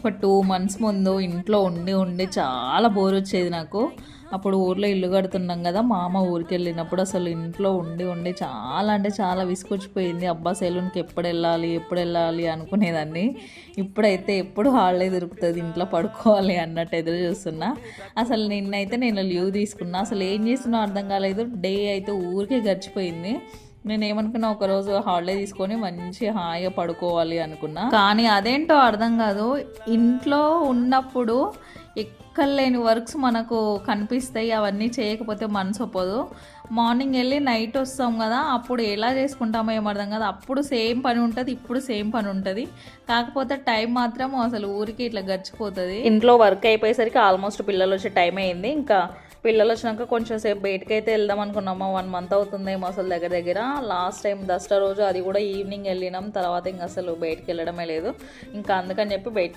ఒక two months ముందు ఇంట్లో ఉండి ఉండి చాలా బోర్ వచ్చేది నాకు. అప్పుడు ఊర్లో ఇల్లు కడుతున్నాం కదా మా అమ్మ ఊరికి వెళ్ళినప్పుడు అసలు ఇంట్లో ఉండి ఉండి చాలా అంటే చాలా విసుకొచ్చిపోయింది అబ్బా సెలూన్కి ఎప్పుడు వెళ్ళాలి ఎప్పుడు వెళ్ళాలి అనుకునేదాన్ని. ఇప్పుడైతే ఎప్పుడు హాలిడే దొరుకుతుంది ఇంట్లో పడుకోవాలి అన్నట్టు ఎదురు చూస్తున్నా. అసలు నిన్నైతే నేను లీవ్ తీసుకున్నా. అసలు ఏం చేస్తున్నా అర్థం కాలేదు. డే అయితే ఊరికే గడిచిపోయింది. నేను ఏమనుకున్నా ఒక రోజు హాలిడే తీసుకొని మంచి హాయిగా పడుకోవాలి అనుకున్నా. కానీ అదేంటో అర్థం కాదు. ఇంట్లో ఉన్నప్పుడు ఎక్కలేని వర్క్స్ మనకు కనిపిస్తాయి అవన్నీ చేయకపోతే మనసు ఒప్పదు. మార్నింగ్ వెళ్ళి నైట్ వస్తాం కదా అప్పుడు ఎలా చేసుకుంటామో ఏం అర్థం కాదు. అప్పుడు సేమ్ పని ఉంటుంది ఇప్పుడు సేమ్ పని ఉంటుంది. కాకపోతే టైం మాత్రం అసలు ఊరికి ఇట్లా గడిచిపోతుంది. ఇంట్లో వర్క్ అయిపోయేసరికి ఆల్మోస్ట్ పిల్లలు వచ్చే టైం అయింది. ఇంకా పిల్లలు వచ్చినాక కొంచెం సేపు బయటకైతే అయితే వెళ్దాం అనుకున్నాము. వన్ మంత్ అవుతుందేమో అసలు దగ్గర దగ్గర. లాస్ట్ టైం దసరా రోజు అది కూడా ఈవినింగ్ వెళ్ళినాం. తర్వాత ఇంకా అసలు బయటకు వెళ్ళడమే లేదు. ఇంకా అందుకని చెప్పి బయట